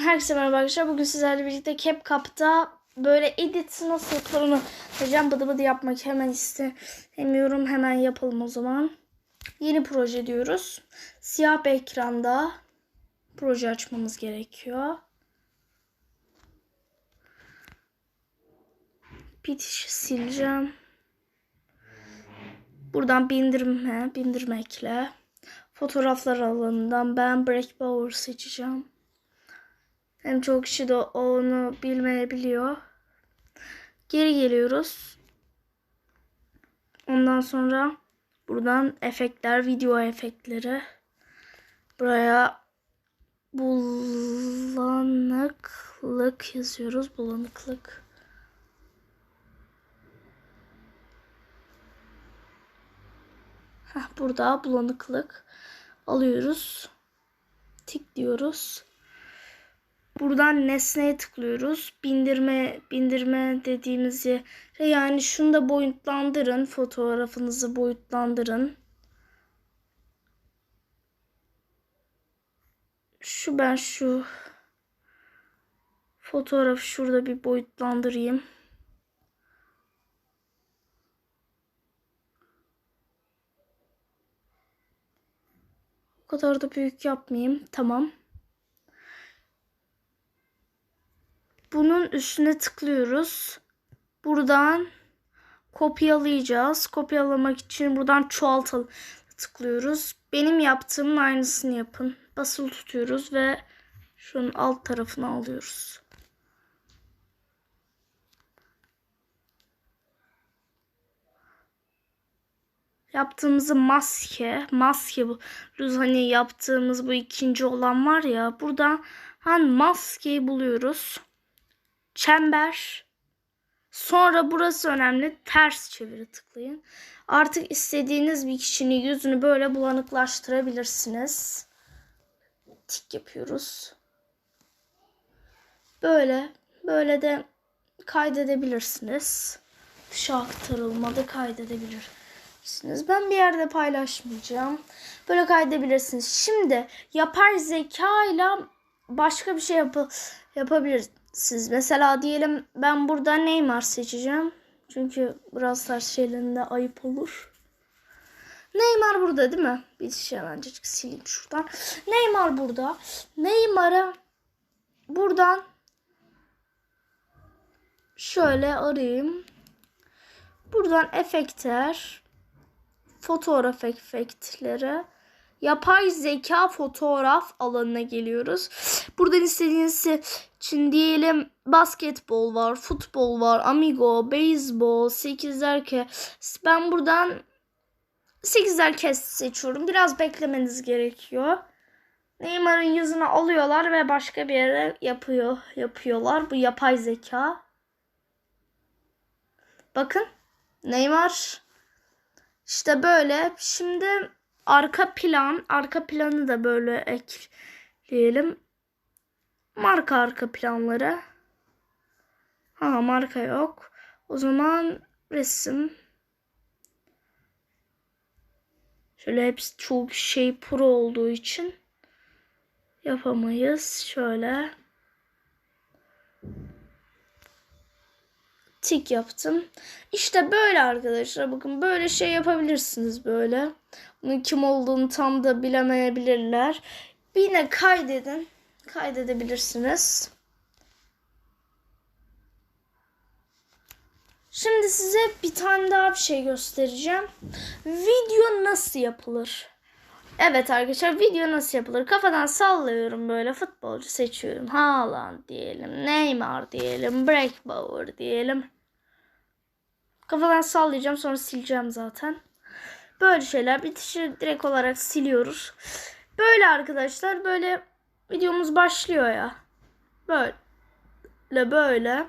Herkese merhaba arkadaşlar. Bugün sizlerle birlikte CapCut'ta böyle edit nasıl yapılır onu söyleyeceğim. Bıdı bıdı yapmak hemen istemiyorum. Hemen yapalım o zaman. Yeni proje diyoruz. Siyah bir ekranda proje açmamız gerekiyor. Bitişi sileceğim. Buradan bindirme, bindirme ekle. Fotoğraflar alanından ben Break Power seçeceğim. Hem çok kişi de onu bilmeyebiliyor. Geri geliyoruz. Ondan sonra buradan efektler, video efektleri. Buraya bulanıklık yazıyoruz. Bulanıklık. Heh, burada bulanıklık alıyoruz. Tik diyoruz. Buradan nesneye tıklıyoruz. Bindirme bindirme dediğimiz yere yani şunu da boyutlandırın. Fotoğrafınızı boyutlandırın. Şu ben şu fotoğrafı şurada bir boyutlandırayım. O kadar da büyük yapmayayım. Tamam. Bunun üstüne tıklıyoruz. Buradan kopyalayacağız. Kopyalamak için buradan çoğaltalım tıklıyoruz. Benim yaptığımın aynısını yapın. Basılı tutuyoruz ve şunun alt tarafını alıyoruz. Yaptığımızı maske, maske bu. Hani yaptığımız bu ikinci olan var ya. Burada hani maskeyi buluyoruz çember. Sonra burası önemli. Ters çeviri tıklayın. Artık istediğiniz bir kişinin yüzünü böyle bulanıklaştırabilirsiniz. Tik yapıyoruz. Böyle. Böyle de kaydedebilirsiniz. Dışa aktarılmadı kaydedebilirsiniz. Ben bir yerde paylaşmayacağım. Böyle kaydedebilirsiniz. Şimdi yapay zeka ile başka bir şey yap yapabiliriz siz mesela diyelim ben burada Neymar seçeceğim. Çünkü biraz ters şeylerinde ayıp olur. Neymar burada değil mi? Bir şey hemencik sileyim şuradan. Neymar burada. Neymar'a buradan şöyle arayayım. Buradan efektler, fotoğraf efektleri, yapay zeka fotoğraf alanına geliyoruz. Buradan istediğiniz için diyelim basketbol var, futbol var, amigo, beyzbol, sekizler kez. Ben buradan sekizler kez seçiyorum. Biraz beklemeniz gerekiyor. Neymar'ın yüzünü alıyorlar ve başka bir yere yapıyor, yapıyorlar. Bu yapay zeka. Bakın Neymar işte böyle. Şimdi arka plan, arka planı da böyle ekleyelim. Marka arka planları. Ha marka yok. O zaman resim. Şöyle hepsi çok şey pro olduğu için yapamayız. Şöyle. Tik yaptım. İşte böyle arkadaşlar. Bakın böyle şey yapabilirsiniz böyle. Bunun kim olduğunu tam da bilemeyebilirler. Yine kaydedin kaydedebilirsiniz. Şimdi size bir tane daha bir şey göstereceğim. Video nasıl yapılır? Evet arkadaşlar video nasıl yapılır? Kafadan sallıyorum böyle futbolcu seçiyorum. Haaland diyelim, Neymar diyelim, Breakbauer diyelim. Kafadan sallayacağım sonra sileceğim zaten. Böyle şeyler bitişi direkt olarak siliyoruz. Böyle arkadaşlar böyle videomuz başlıyor ya. Böyle böyle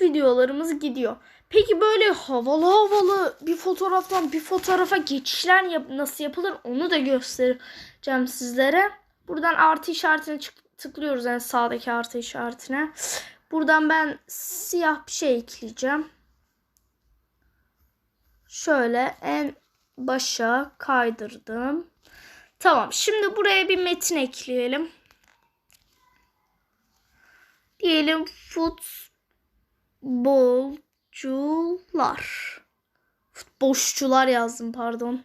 videolarımız gidiyor. Peki böyle havalı havalı bir fotoğraftan bir fotoğrafa geçişler yap nasıl yapılır onu da göstereceğim sizlere. Buradan artı işaretine tıklıyoruz en sağdaki artı işaretine. Buradan ben siyah bir şey ekleyeceğim. Şöyle en başa kaydırdım. Tamam. Şimdi buraya bir metin ekleyelim. Diyelim futbolcular. Futbolcular yazdım pardon.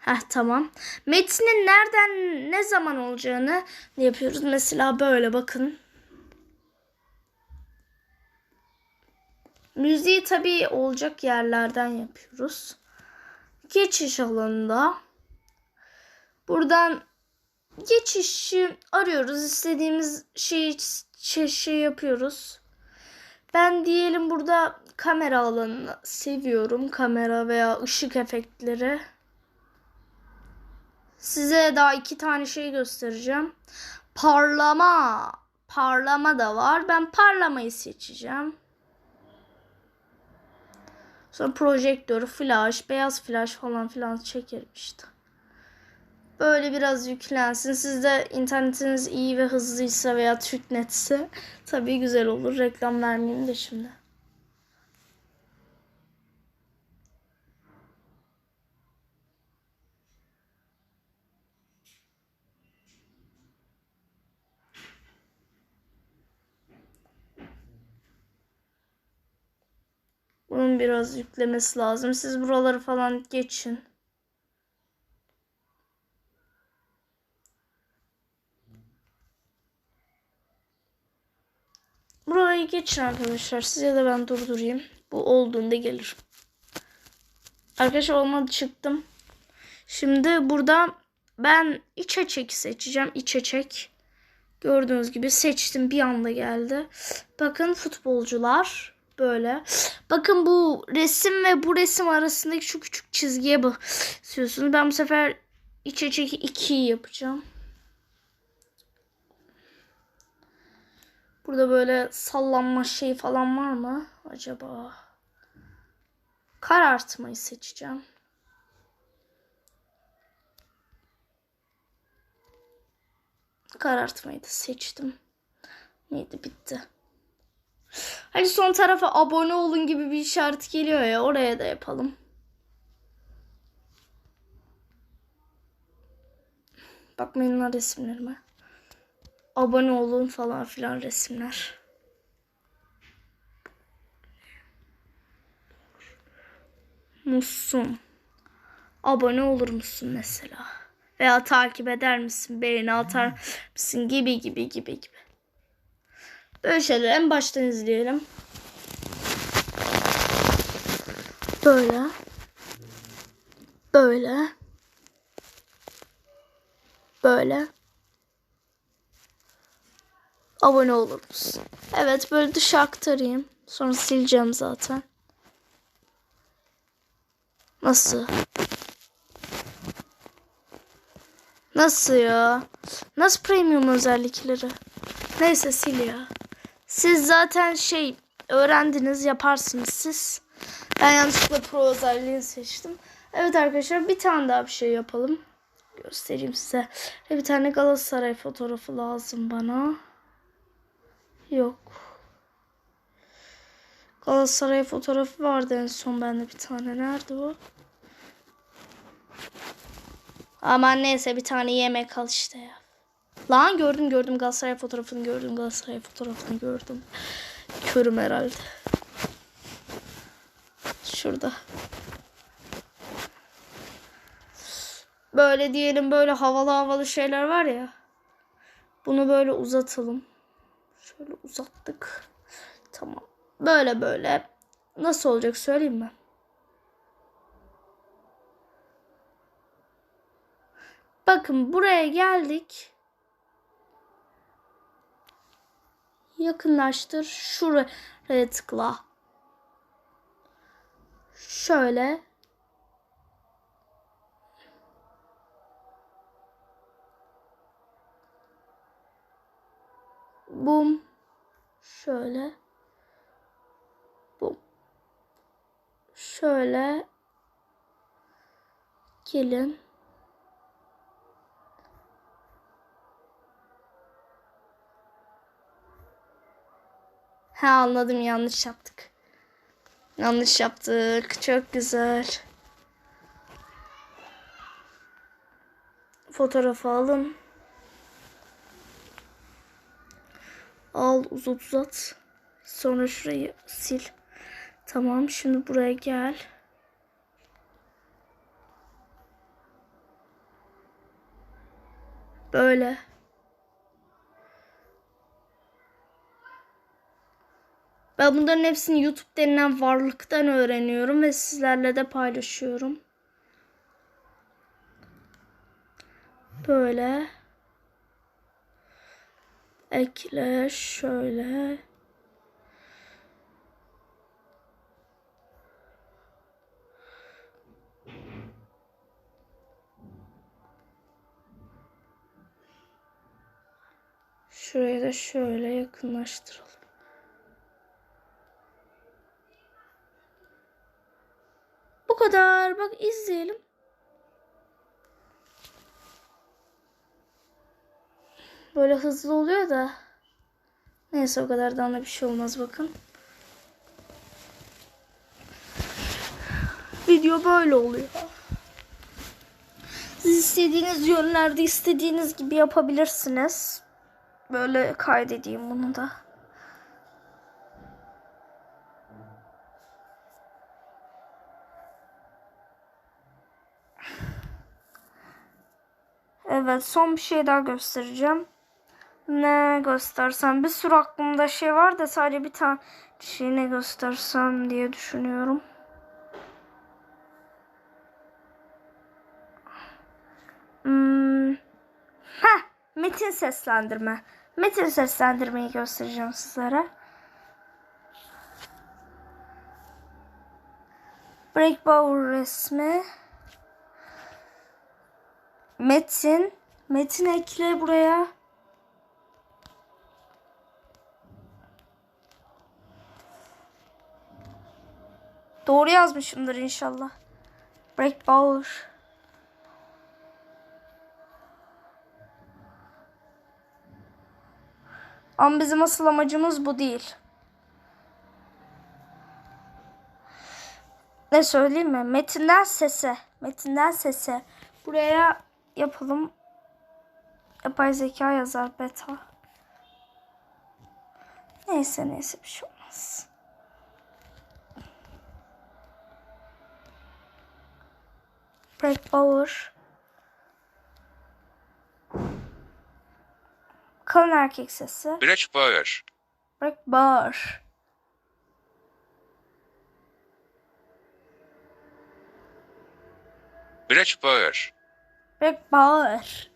Heh tamam. Metnin nereden ne zaman olacağını yapıyoruz. Mesela böyle bakın. Müziği tabii olacak yerlerden yapıyoruz. Geçiş alanında. Buradan geçişi arıyoruz. İstediğimiz şeyi şey, şey yapıyoruz. Ben diyelim burada kamera alanını seviyorum. Kamera veya ışık efektleri. Size daha iki tane şey göstereceğim. Parlama. Parlama da var. Ben parlamayı seçeceğim. Sonra projektör, flash, beyaz flash falan filan çekerim işte. Böyle biraz yüklensin. Sizde internetiniz iyi ve hızlıysa veya TürkNet'se tabii güzel olur. Reklam vermeyeyim de şimdi. Bunun biraz yüklemesi lazım. Siz buraları falan geçin. Burayı geçin arkadaşlar. Siz ya da ben durdurayım. Bu olduğunda gelir. Arkadaşlar olmadı çıktım. Şimdi burada ben içe çek seçeceğim. İçe çek. Gördüğünüz gibi seçtim. Bir anda geldi. Bakın futbolcular böyle. Bakın bu resim ve bu resim arasındaki şu küçük çizgiye basıyorsunuz. Ben bu sefer iç içeki 2'yi yapacağım. Burada böyle sallanma şey falan var mı acaba? Karartmayı seçeceğim. Karartmayı da seçtim. Neydi bitti. Hani son tarafa abone olun gibi bir işaret geliyor ya oraya da yapalım. Bakmayın resimlerime. Abone olun falan filan resimler. Musun. Abone olur musun mesela? Veya takip eder misin? Beğeni atar mısın? Gibi gibi gibi gibi. Böyle şeyler en baştan izleyelim. Böyle. Böyle. Böyle. Abone olur musun? Evet böyle dışa aktarayım. Sonra sileceğim zaten. Nasıl? Nasıl ya? Nasıl premium özellikleri? Neyse sil ya. Siz zaten şey öğrendiniz yaparsınız siz. Ben yanlışlıkla pro özelliğini seçtim. Evet arkadaşlar bir tane daha bir şey yapalım. Göstereyim size. Bir tane Galatasaray fotoğrafı lazım bana. Yok. Galatasaray fotoğrafı vardı en son bende bir tane. Nerede o? Aman neyse bir tane yemek al işte ya. Lan gördüm gördüm Galatasaray fotoğrafını gördüm Galatasaray fotoğrafını gördüm. Körüm herhalde. Şurada. Böyle diyelim böyle havalı havalı şeyler var ya. Bunu böyle uzatalım. Şöyle uzattık. Tamam. Böyle böyle. Nasıl olacak söyleyeyim mi? Bakın buraya geldik. Yakınlaştır. Şuraya tıkla. Şöyle. Bum. Şöyle. Bum. Şöyle. Gelin. Ha anladım yanlış yaptık. Yanlış yaptık. Çok güzel. fotoğrafı alın. Al uzat uzat. Sonra şurayı sil. Tamam şimdi buraya gel. Böyle. Ben bunların hepsini YouTube denilen varlıktan öğreniyorum ve sizlerle de paylaşıyorum. Böyle. Ekle şöyle. Şuraya da şöyle yakınlaştıralım. Kadar. Bak izleyelim. Böyle hızlı oluyor da. Neyse o kadardan da bir şey olmaz bakın. Video böyle oluyor. Siz istediğiniz yönlerde istediğiniz gibi yapabilirsiniz. Böyle kaydedeyim bunu da. Evet son bir şey daha göstereceğim. Ne göstersem bir sürü aklımda şey var da sadece bir tane şey ne göstersem diye düşünüyorum. Hmm. Heh, metin seslendirme. Metin seslendirmeyi göstereceğim sizlere. Breakbauer resmi. Metin. Metin ekle buraya. Doğru yazmışımdır inşallah. Breakbauer. Ama bizim asıl amacımız bu değil. Ne söyleyeyim mi? Metinden sese. Metinden sese. Buraya yapalım. Yapay zeka yazar beta. Neyse neyse bir şey olmaz. Break Power. Kalın erkek sesi. Break Power. Break Power. Break Power. Break Power.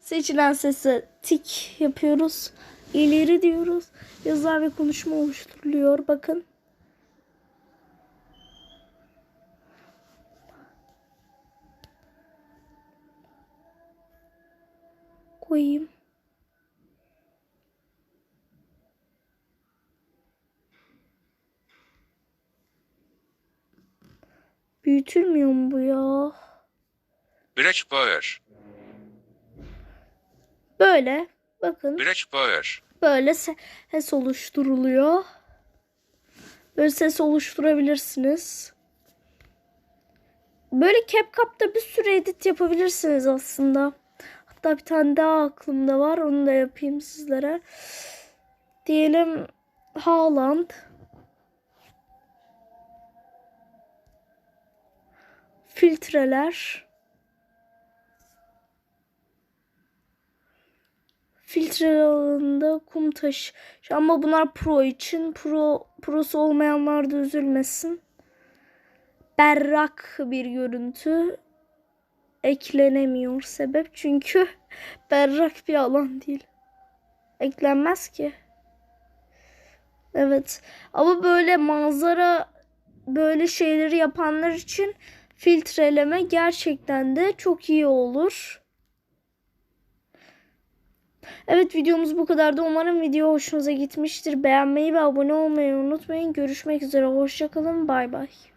Seçilen sesi tik yapıyoruz. İleri diyoruz. Yazar ve konuşma oluşturuluyor. Bakın. Koyayım. Büyütülmüyor mu bu ya? Break Power. Böyle. Bakın. Break Power. Böyle se- ses oluşturuluyor. Böyle ses oluşturabilirsiniz. Böyle CapCut'ta bir sürü edit yapabilirsiniz aslında. Hatta bir tane daha aklımda var. Onu da yapayım sizlere. Diyelim Haaland. Filtreler. Filtre alanında kum taşı. Ama bunlar pro için. Pro prosu olmayanlar da üzülmesin. Berrak bir görüntü eklenemiyor sebep çünkü berrak bir alan değil. Eklenmez ki. Evet. Ama böyle manzara böyle şeyleri yapanlar için filtreleme gerçekten de çok iyi olur. Evet videomuz bu kadardı. Umarım video hoşunuza gitmiştir. Beğenmeyi ve abone olmayı unutmayın. Görüşmek üzere. Hoşçakalın. Bay bay.